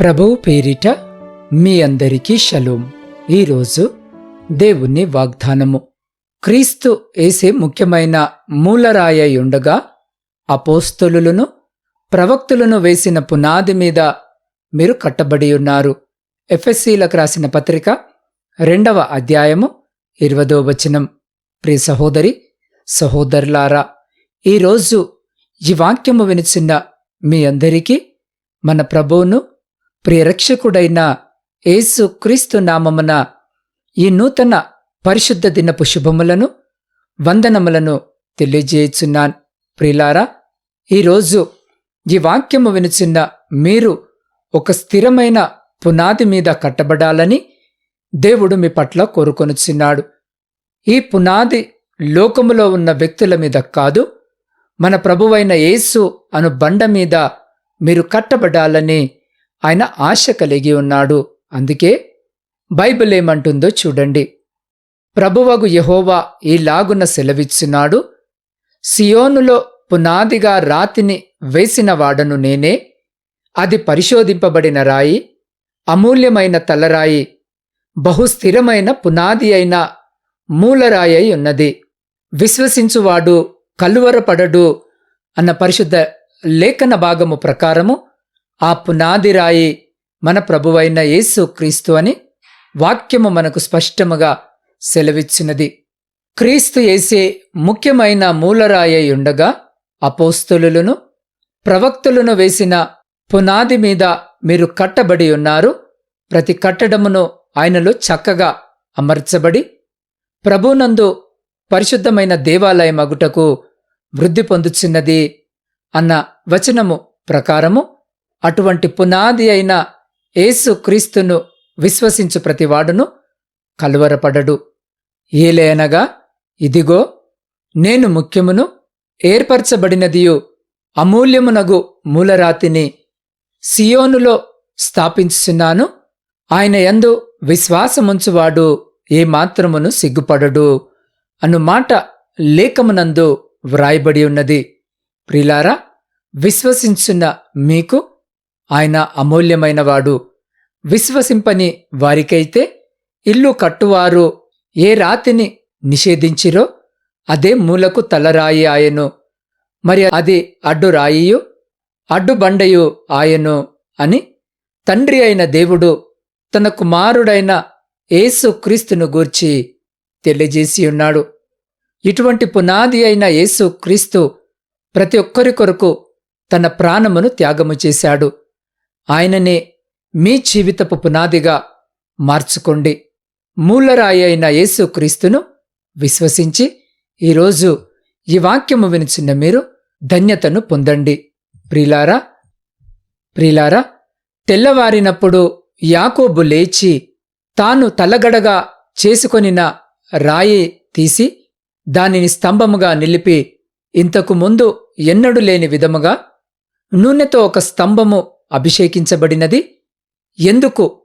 ప్రభువు పేరిట మీ అందరికీ షలోం. ఈరోజు దేవుని వాగ్దానము. క్రీస్తు ఏసే ముఖ్యమైన మూలరాయయుండగా అపోస్తులును ప్రవక్తులను వేసిన పునాది మీద మీరు కట్టబడి ఉన్నారు. ఎఫ్ఎస్సీలకు రాసిన పత్రిక రెండవ అధ్యాయము ఇరవదో వచనం. ప్రియ సహోదరి సహోదరులారా ఈరోజు ఈ వాక్యము వినిచిన మీ అందరికీ మన ప్రభువును ప్రియరక్షకుడైన యేసు క్రీస్తు నామమున ఈ నూతన పరిశుద్ధ దినపు శుభములను వందనములను తెలియజేయుచున్నాను. ప్రిలారా ఈరోజు ఈ వాక్యము వినుచున్న మీరు ఒక స్థిరమైన పునాది మీద కట్టబడాలని దేవుడు మీ పట్ల కోరుకొనుచున్నాడు. ఈ పునాది లోకములో ఉన్న వ్యక్తుల మీద కాదు మన ప్రభువైన యేసు అను బండ మీద మీరు కట్టబడాలని ఆయన ఆశ కలిగి ఉన్నాడు. అందుకే బైబిల్ ఏమంటుందో చూడండి. ప్రభువగు యహోవా ఈలాగున సెలవిచ్చున్నాడు. సియోనులో పునాదిగా రాతిని వేసినవాడను నేనే. అది పరిశోధింపబడిన రాయి అమూల్యమైన తలరాయి బహుస్థిరమైన పునాది అయిన మూలరాయి అయి ఉన్నది. విశ్వసించువాడు కలువరపడడు అన్న పరిశుద్ధ లేఖన భాగము ప్రకారము ఆ పునాది రాయి మన ప్రభువైన యేసు క్రీస్తు అని వాక్యము మనకు స్పష్టముగా సెలవిచ్చినది. క్రీస్తు యేసే ముఖ్యమైన మూలరాయి ఉండగా అపోస్తులులను ప్రవక్తులను వేసిన పునాది మీద మీరు కట్టబడి ఉన్నారు. ప్రతి కట్టడమును ఆయనలో చక్కగా అమర్చబడి ప్రభునందు పరిశుద్ధమైన దేవాలయం అగుటకు వృద్ధి పొందుచున్నది అన్న వచనము ప్రకారము అటువంటి పునాది అయిన యేసు క్రీస్తును విశ్వసించు ప్రతివాడును కలువరపడడు. ఏలేనగా ఇదిగో నేను ముఖ్యమును ఏర్పరచబడినదియు అమూల్యమునగు మూలరాతిని సియోనులో స్థాపించుచున్నాను. ఆయన యందు విశ్వాసముంచువాడు ఏమాత్రమును సిగ్గుపడడు అను మాట లేఖమునందు వ్రాయబడి ఉన్నది ప్రిలారా విశ్వసించున్న మీకు ఆయన అమూల్యమైనవాడు. విశ్వసింపని వారికైతే ఇల్లు కట్టువారు ఏ రాతిని నిషేధించిరో అదే మూలకు తలరాయి ఆయను. మరి అది అడ్డు రాయియు అడ్డు బండయు ఆయను అని తండ్రి అయిన దేవుడు తన కుమారుడైన యేసు క్రీస్తును గూర్చి తెలియజేసి ఉన్నాడు. ఇటువంటి పునాది అయిన యేసు క్రీస్తు ప్రతి ఒక్కరి కొరకు తన ప్రాణమును త్యాగము చేశాడు. ఆయననే మీ జీవితపు పునాదిగా మార్చుకోండి. మూలరాయి అయిన యేసుక్రీస్తును విశ్వసించి ఈరోజు ఈ వాక్యము వినిచిన్న మీరు ధన్యతను పొందండి. ప్రిలారా ప్రిలారా తెల్లవారినప్పుడు యాకోబు లేచి తాను తలగడగా చేసుకొనిన రాయి తీసి దానిని స్తంభముగా నిలిపి ఇంతకు ముందు ఎన్నడు లేని విధముగా నూనెతో ఒక స్తంభము అభిషేకించబడినది. ఎందుకు?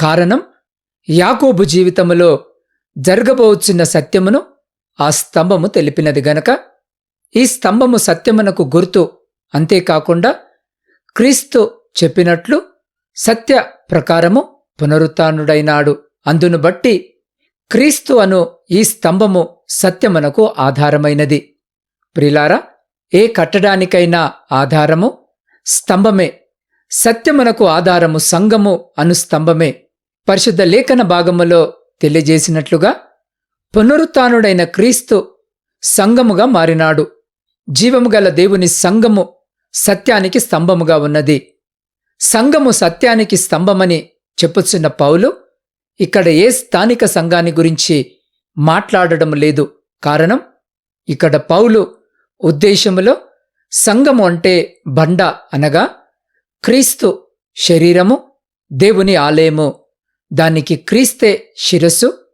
కారణం యాకోబు జీవితములో జరగబోచున్న సత్యమును ఆ స్తంభము తెలిపినది గనక ఈ స్తంభము సత్యమునకు గుర్తు. అంతేకాకుండా క్రీస్తు చెప్పినట్లు సత్య ప్రకారము పునరుత్డైనాడు. అందును బట్టి క్రీస్తు అను ఈ స్తంభము సత్యమునకు ఆధారమైనది. ప్రిలారా ఏ కట్టడానికైనా ఆధారము స్తంభమే. సత్యమునకు ఆధారము సంగము అను స్తంభమే. పరిశుద్ధ లేఖన భాగములో తెలియజేసినట్లుగా పునరుత్డైన క్రీస్తు సంగముగా మారినాడు. జీవము గల దేవుని సంగము సత్యానికి స్తంభముగా ఉన్నది. సంగము సత్యానికి స్తంభమని చెప్పుచున్న పౌలు ఇక్కడ ఏ స్థానిక సంఘాన్ని గురించి మాట్లాడడం లేదు. కారణం ఇక్కడ పౌలు ఉద్దేశములో సంఘము అంటే బండ అనగా క్రీస్తు శరీరము దేవుని ఆలయము. దానికి క్రీస్తే శిరస్సు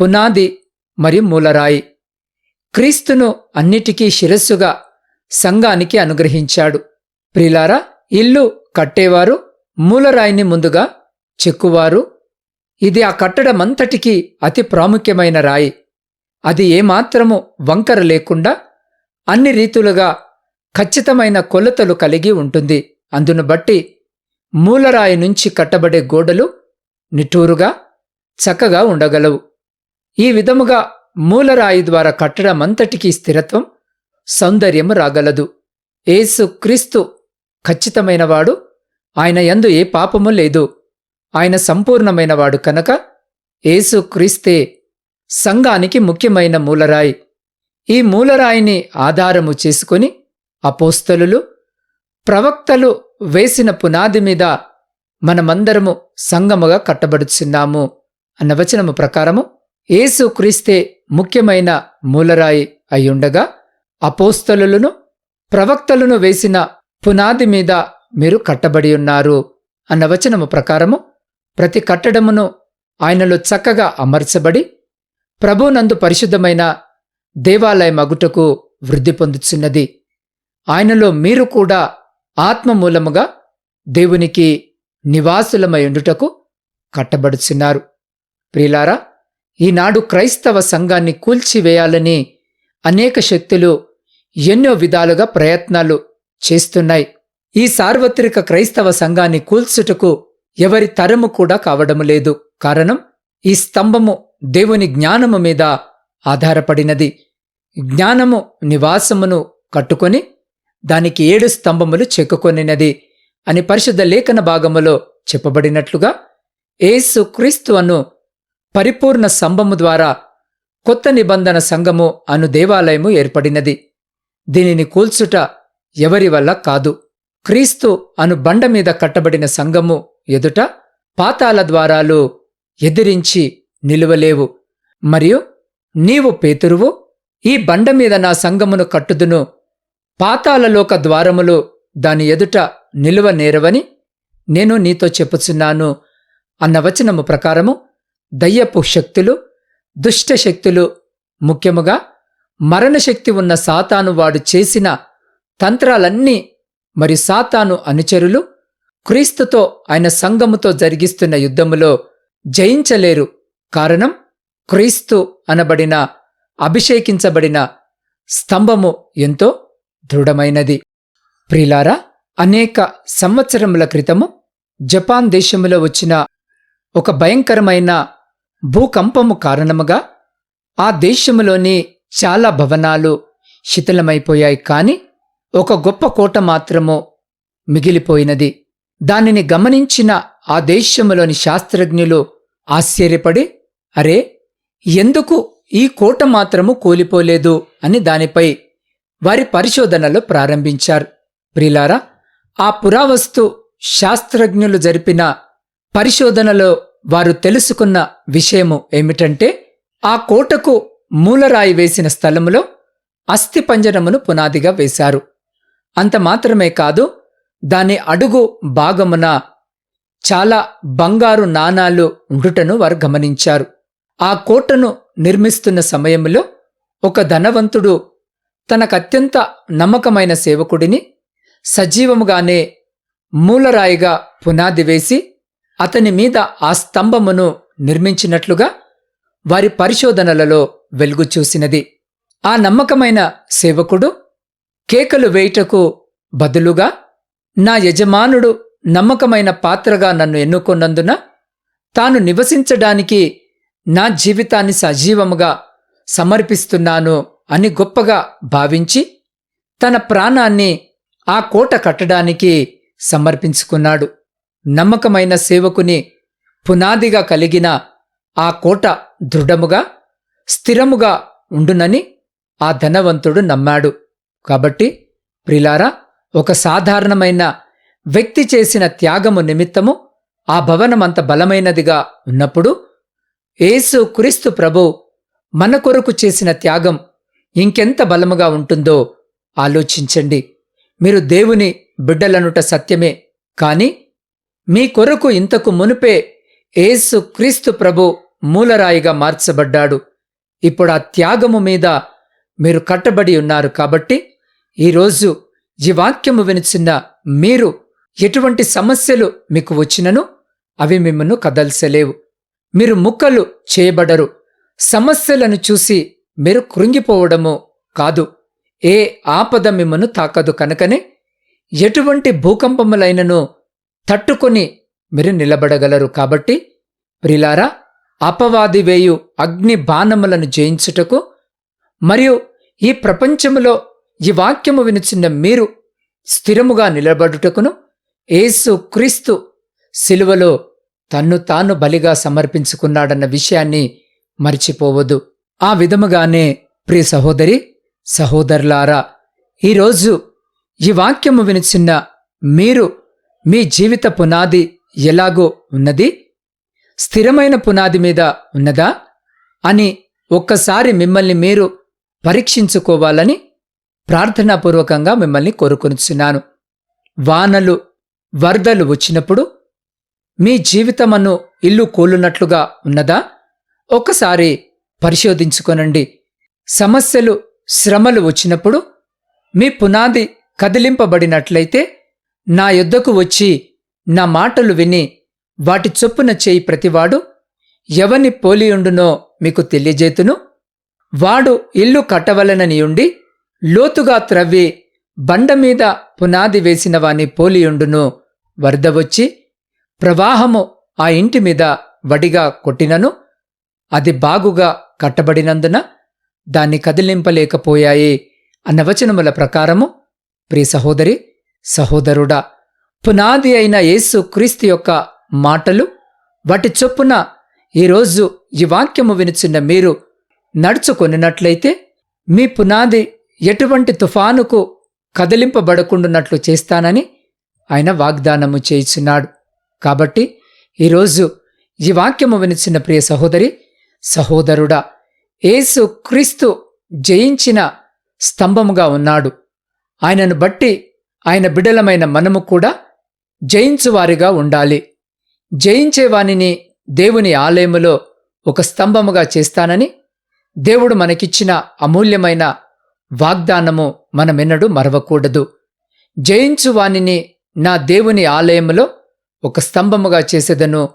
పునాది మరియు మూలరాయి. క్రీస్తును అన్నిటికీ శిరస్సుగా సంఘానికి అనుగ్రహించాడు. ప్రిలారా ఇల్లు కట్టేవారు మూలరాయిని ముందుగా చెక్కువారు. ఇది ఆ కట్టడమంతటికీ అతి ప్రాముఖ్యమైన రాయి. అది ఏమాత్రము వంకర లేకుండా అన్ని రీతులుగా ఖచ్చితమైన కొలతలు కలిగి ఉంటుంది. అందును బట్టి మూలరాయి నుంచి కట్టబడే గోడలు నిట్టూరుగా చక్కగా ఉండగలవు. ఈ విధముగా మూలరాయి ద్వారా కట్టడం అంతటికీ స్థిరత్వం సౌందర్యము రాగలదు. ఏసు క్రీస్తు ఖచ్చితమైనవాడు ఆయన యందు ఏ పాపము లేదు. ఆయన సంపూర్ణమైనవాడు కనుక ఏసు క్రీస్తే సంఘానికి ముఖ్యమైన మూలరాయి. ఈ మూలరాయిని ఆధారము చేసుకుని అపోస్తలులు ప్రవక్తలు వేసిన పునాది మీద మనమందరము సంగముగా కట్టబడుచున్నాము అన్న వచనము ప్రకారము యేసు క్రీస్తే ముఖ్యమైన మూలరాయి అయ్యుండగా అపోస్తలులను ప్రవక్తలను వేసిన పునాది మీద మీరు కట్టబడి ఉన్నారు అన్న వచనము ప్రకారము ప్రతి కట్టడమును ఆయనలో చక్కగా అమర్చబడి ప్రభునందు పరిశుద్ధమైన దేవాలయ మగుటకు వృద్ధి పొందుచున్నది. ఆయనలో మీరు కూడా ఆత్మ మూలముగా దేవునికి నివాసులమయుండుటకు కట్టబడుచున్నారు. ప్రియులారా ఈనాడు క్రైస్తవ సంఘాన్ని కూల్చివేయాలని అనేక శక్తులు ఎన్నో విధాలుగా ప్రయత్నాలు చేస్తున్నాయి. ఈ సార్వత్రిక క్రైస్తవ సంఘాన్ని కూల్చుటకు ఎవరి తరము కూడా కావడము లేదు. కారణం ఈ స్తంభము దేవుని జ్ఞానము మీద ఆధారపడినది. జ్ఞానము నివాసమును కట్టుకొని దానికి ఏడు స్తంభములు చెక్కుకొనినది అని పరిశుద్ధ లేఖన భాగములో చెప్పబడినట్లుగా ఏసు క్రీస్తు అను పరిపూర్ణ స్తంభము ద్వారా కొత్త నిబంధన సంఘము అను దేవాలయము ఏర్పడినది. దీనిని కూల్చుట ఎవరి వల్ల కాదు. క్రీస్తు అను బండ మీద కట్టబడిన సంఘము ఎదుట పాతాల ద్వారాలు ఎదిరించి నిలువలేవు. మరియు నీవు పేతురువు ఈ బండ మీద నా సంగమును కట్టుదును పాతాలలోక ద్వారములు దాని ఎదుట నిలువ నేరవని నేను నీతో చెప్పుచున్నాను అన్న వచనము ప్రకారము దయ్యపు శక్తులు దుష్ట శక్తులు ముఖ్యముగా మరణశక్తి ఉన్న సాతాను వాడు చేసిన తంత్రాలన్నీ మరి సాతాను అనుచరులు క్రీస్తుతో ఆయన సంఘముతో జరిగిస్తున్న యుద్ధములో జయించలేరు. కారణం క్రీస్తు అనబడిన అభిషేకించబడిన స్తంభము ఎంతో దృఢమైనది. ప్రిలారా అనేక సంవత్సరముల క్రితము జపాన్ దేశములో వచ్చిన ఒక భయంకరమైన భూకంపము కారణముగా ఆ దేశములోని చాలా భవనాలు శిథిలమైపోయాయి కాని ఒక గొప్ప కోట మాత్రము మిగిలిపోయినది. దానిని గమనించిన ఆ దేశములోని శాస్త్రజ్ఞులు ఆశ్చర్యపడి అరే ఎందుకు ఈ కోట మాత్రము కూలిపోలేదు అని దానిపై వారి పరిశోధనలు ప్రారంభించారు. ప్రిలారా ఆ పురావస్తు శాస్త్రజ్ఞులు జరిపిన పరిశోధనలో వారు తెలుసుకున్న విషయము ఏమిటంటే ఆ కోటకు మూలరాయి వేసిన స్థలములో అస్థిపంజరమును పునాదిగా వేశారు. అంత మాత్రమే కాదు దాని అడుగు భాగమున చాలా బంగారు నాణాలు ఉండుటను వారు గమనించారు. ఆ కోటను నిర్మిస్తున్న సమయంలో ఒక ధనవంతుడు తనకత్యంత నమ్మకమైన సేవకుడిని సజీవముగానే మూలరాయిగా పునాది వేసి అతని మీద ఆ స్తంభమును నిర్మించినట్లుగా వారి పరిశోధనలలో వెలుగు చూసినది. ఆ నమ్మకమైన సేవకుడు కేకలు వేయుటకు బదులుగా నా యజమానుడు నమ్మకమైన పాత్రగా నన్ను ఎన్నుకున్నందున తాను నివసించడానికి నా జీవితాన్ని సజీవముగా సమర్పిస్తున్నాను అని గొప్పగా భావించి తన ప్రాణాన్ని ఆ కోట కట్టడానికి సమర్పించుకున్నాడు. నమ్మకమైన సేవకుని పునాదిగా కలిగిన ఆ కోట దృఢముగా స్థిరముగా ఉండునని ఆ ధనవంతుడు నమ్మాడు. కాబట్టి ప్రిలారా ఒక సాధారణమైన వ్యక్తి చేసిన త్యాగము నిమిత్తము ఆ భవనమంత బలమైనదిగా ఉన్నప్పుడు ఏసు క్రీస్తు ప్రభు మన కొరకు చేసిన త్యాగం ఇంకెంత బలముగా ఉంటుందో ఆలోచించండి. మీరు దేవుని బిడ్డలనుట సత్యమే. కాని మీ కొరకు ఇంతకు మునుపే ఏసు క్రీస్తు ప్రభు మూలరాయిగా మార్చబడ్డాడు. ఇప్పుడు ఆ త్యాగము మీద మీరు కట్టబడి ఉన్నారు కాబట్టి ఈరోజు ఈ వాక్యము వినిచిన్న మీరు ఎటువంటి సమస్యలు మీకు వచ్చినను అవి మిమ్మల్ని కదల్సలేవు మీరు ముక్కలు చేయబడరు. సమస్యలను చూసి మీరు కృంగిపోవడము కాదు. ఏ ఆపద మిమ్మను తాకదు కనుకనే ఎటువంటి భూకంపములైనను తట్టుకొని మీరు నిలబడగలరు కాబట్టి ప్రిలారా అపవాది వేయు అగ్ని బాణములను జయించుటకు మరియు ఈ ప్రపంచములో ఈ వాక్యము వినిచిన మీరు స్థిరముగా నిలబడుటకును ఏసు క్రీస్తు శిలువలో తన్ను తాను బలిగా సమర్పించుకున్నాడన్న విషయాన్ని మర్చిపోవద్దు. ఆ విధముగానే ప్రియ సహోదరి సహోదరులారా ఈరోజు ఈ వాక్యము వినిచిన్న మీరు మీ జీవిత పునాది ఎలాగో ఉన్నది? స్థిరమైన పునాది మీద ఉన్నదా? అని ఒక్కసారి మిమ్మల్ని మీరు పరీక్షించుకోవాలని ప్రార్థనాపూర్వకంగా మిమ్మల్ని కోరుకొనిచున్నాను. వానలు వరదలు వచ్చినప్పుడు మీ జీవితమను ఇల్లు కోలునట్లుగా ఉన్నదా? ఒకసారి పరిశోధించుకొనండి. సమస్యలు శ్రమలు వచ్చినప్పుడు మీ పునాది కదిలింపబడినట్లయితే నా యొద్దకు వచ్చి నా మాటలు విని వాటి చొప్పున చేయి ప్రతివాడు ఎవని పోలియుండునో మీకు తెలియజేతును. వాడు ఇల్లు కట్టవలననియుండి లోతుగా త్రవ్వి బండ మీద పునాది వేసిన వాని పోలియుండును వరద వచ్చి ప్రవాహము ఆ ఇంటి మీద వడిగా కొట్టినను. అది బాగుగా కట్టబడినందున దాన్ని కదిలింపలేకపోయాయి అన్న వచనముల ప్రకారము ప్రియ సహోదరి సహోదరుడా పునాది అయిన యేసు క్రీస్తు యొక్క మాటలు వాటి చొప్పున ఈరోజు ఈ వాక్యము వినుచున్న మీరు నడుచుకొనినట్లయితే మీ పునాది ఎటువంటి తుఫానుకు కదిలింపబడకుండున్నట్లు చేస్తానని ఆయన వాగ్దానము చేయిచున్నాడు. కాబట్టి ఈరోజు ఈ వాక్యము వినిచిన ప్రియ సహోదరి సహోదరుడా ఏసు క్రీస్తు జయించిన స్తంభముగా ఉన్నాడు. ఆయనను బట్టి ఆయన బిడలమైన మనము కూడా జయించువారిగా ఉండాలి. జయించేవానిని దేవుని ఆలయములో ఒక స్తంభముగా చేస్తానని దేవుడు మనకిచ్చిన అమూల్యమైన వాగ్దానము మనమెన్నడూ మరవకూడదు. జయించువానిని నా దేవుని ఆలయములో ఒక స్తంభముగా చేసేదను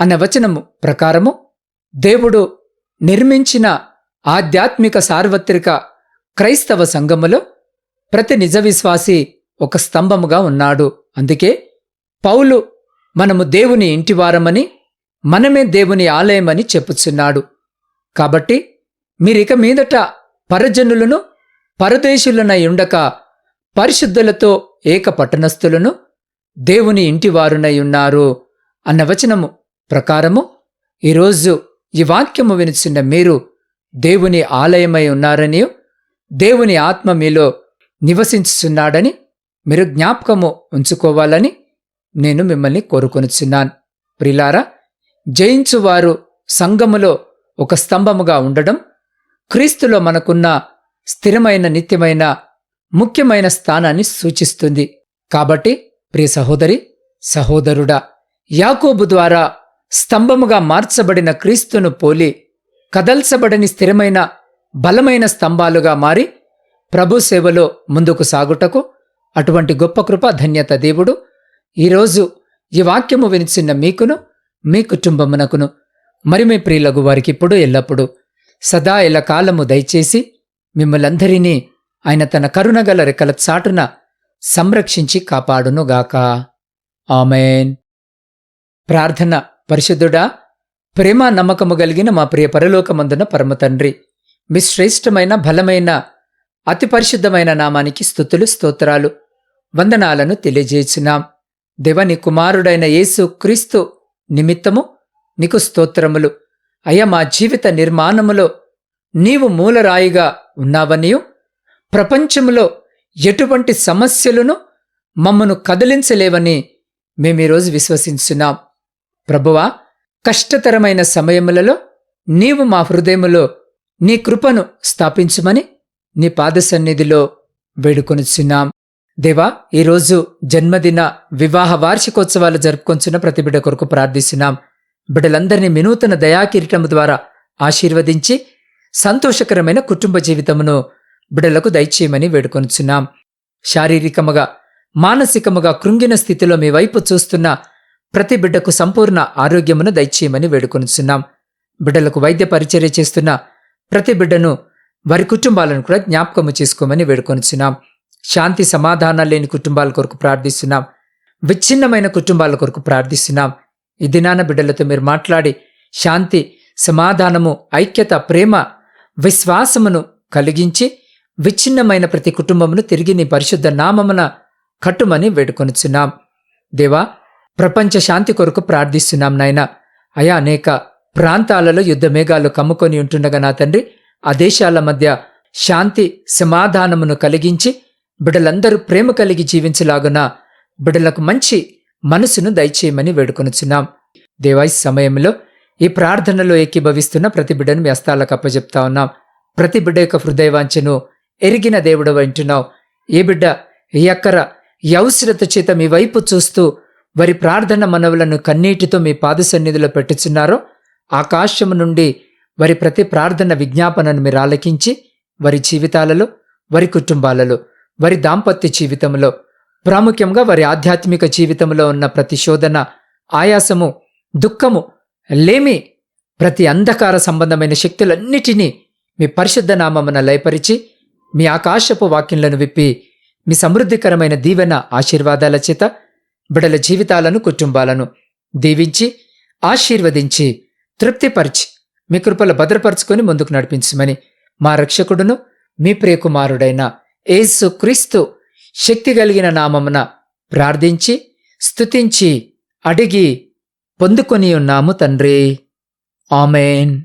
అన్న వచనము ప్రకారము దేవుడు నిర్మించిన ఆధ్యాత్మిక సార్వత్రిక క్రైస్తవ సంఘములో ప్రతి నిజ విశ్వాసి ఒక స్తంభముగా ఉన్నాడు. అందుకే పౌలు మనము దేవుని ఇంటివారమని మనమే దేవుని ఆలయమని చెప్పుచున్నాడు. కాబట్టి మీరిక మీదట పరజనులను పరదేశులనై ఉండక పరిశుద్ధులతో ఏక పట్టణస్థులను దేవుని ఇంటివారునై ఉన్నారు అన్న వచనము ప్రకారము ఈరోజు ఈ వాక్యము వినిచిన మీరు దేవుని ఆలయమై ఉన్నారని దేవుని ఆత్మ మీలో నివసించుచున్నాడని మీరు జ్ఞాపకము ఉంచుకోవాలని నేను మిమ్మల్ని కోరుకొనుచున్నాను. ప్రిలారా జయించువారు సంఘములో ఒక స్తంభముగా ఉండడం క్రీస్తులో మనకున్న స్థిరమైన నిత్యమైన ముఖ్యమైన స్థానాన్ని సూచిస్తుంది. కాబట్టి ప్రియ సహోదరి సహోదరుడా యాకోబు ద్వారా స్తంభముగా మార్చబడిన క్రీస్తును పోలి కదల్చబడని స్థిరమైన బలమైన స్తంభాలుగా మారి ప్రభు సేవలో ముందుకు సాగుటకు అటువంటి గొప్ప కృప ధన్యత దేవుడు. ఈరోజు ఈ వాక్యము వినిచిన్న మీకును మీ కుటుంబమునకును మరి మీ ప్రియులగు వారికి ఇప్పుడు ఎల్లప్పుడూ సదా ఇలా కాలము దయచేసి మిమ్మలందరినీ ఆయన తన కరుణగల రెక్కల చాటున సంరక్షించి కాపాడునుగాక. ఆమెన్. ప్రార్థన పరిశుద్ధుడా ప్రేమ నమ్మకము కలిగిన మా ప్రియ పరలోకమందున పరమ తండ్రి మీ శ్రేష్టమైన బలమైన అతి పరిశుద్ధమైన నామానికి స్థుతులు స్తోత్రాలు వందనాలను తెలియజేసినాం. దేవని కుమారుడైన యేసు క్రీస్తు నిమిత్తము నీకు స్తోత్రములు. అయ్యా మా జీవిత నిర్మాణములో నీవు మూలరాయిగా ఉన్నావనియు ప్రపంచములో ఎటువంటి సమస్యలను మమ్మను కదిలించలేవని మేమీరోజు విశ్వసించున్నాం. ప్రభువా కష్టతరమైన సమయములలో నీవు మా హృదయములో నీ కృపను స్థాపించుమని నీ పాద సన్నిధిలో వేడుకొనిచున్నాం. దేవా ఈరోజు జన్మదిన వివాహ వార్షికోత్సవాలు జరుపుకొంచున్న ప్రతి బిడ్డ కొరకు ప్రార్థిస్తున్నాం. బిడ్డలందరినీ వినూతన దయాకిరీటము ద్వారా ఆశీర్వదించి సంతోషకరమైన కుటుంబ జీవితమును బిడలకు దయచేయమని వేడుకొనుచున్నాం. శారీరకముగా మానసికముగా కృంగిన స్థితిలో మీ వైపు చూస్తున్న ప్రతి బిడ్డకు సంపూర్ణ ఆరోగ్యమును దయచేయమని వేడుకొనుచున్నాం. బిడ్డలకు వైద్య పరిచర్య చేస్తున్న ప్రతి బిడ్డను వారి కుటుంబాలను కూడా జ్ఞాపకము చేసుకోమని వేడుకొనుచున్నాం. శాంతి సమాధానాలు లేని కుటుంబాల కొరకు ప్రార్థిస్తున్నాం. విచ్ఛిన్నమైన కుటుంబాల కొరకు ప్రార్థిస్తున్నాం. ఈ దినాన బిడ్డలతో మీరు మాట్లాడి శాంతి సమాధానము ఐక్యత ప్రేమ విశ్వాసమును కలిగించి విచ్ఛిన్నమైన ప్రతి కుటుంబమును తిరిగి నీ పరిశుద్ధ నామమున కట్టుమని వేడుకొనుచున్నాం. దేవా ప్రపంచ శాంతి కొరకు ప్రార్థిస్తున్నాం నాయన. అయా అనేక ప్రాంతాలలో యుద్ధమేఘాలు కమ్ముకొని ఉంటుండగా నా తండ్రి ఆ దేశాల మధ్య శాంతి సమాధానమును కలిగించి బిడ్డలందరూ ప్రేమ కలిగి జీవించలాగున బిడ్డలకు మంచి మనసును దయచేయమని వేడుకొనుచున్నాం. దేవాయి సమయంలో ఈ ప్రార్థనలో ఎక్కిభవిస్తున్న ప్రతి బిడ్డను మీ హస్తాలకు అప్పజెప్తా ఉన్నాం. ప్రతి బిడ్డ యొక్క హృదయవాంఛను ఎరిగిన దేవుడు వింటున్నావు ఏ బిడ్డ ఈ అక్కర ఈ చేత మీ వైపు చూస్తూ వారి ప్రార్థన మనవులను కన్నీటితో మీ పాద సన్నిధిలో పెట్టుచున్నారో ఆకాశము నుండి వారి ప్రతి ప్రార్థన విజ్ఞాపనను మీరు ఆలకించి వారి జీవితాలలో వారి కుటుంబాలలో వారి దాంపత్య జీవితంలో ప్రాముఖ్యంగా వారి ఆధ్యాత్మిక జీవితంలో ఉన్న ప్రతి శోధన ఆయాసము దుఃఖము లేమి ప్రతి అంధకార సంబంధమైన శక్తులన్నిటినీ మీ పరిశుద్ధ నామమున లయపరిచి మీ ఆకాశపు వాక్యంలను విప్పి మీ సమృద్ధికరమైన దీవెన ఆశీర్వాదాల చేత బిడల జీవితాలను కుటుంబాలను. దీవించి ఆశీర్వదించి తృప్తిపరిచి మీ కృపలు భద్రపరుచుకొని ముందుకు నడిపించమని మా రక్షకుడును మీ ప్రియకుమారుడైన ఏసు క్రీస్తు శక్తి కలిగిన నామమున ప్రార్థించి స్తుతించి అడిగి పొందుకొని ఉన్నాము తండ్రి. ఆమెన్.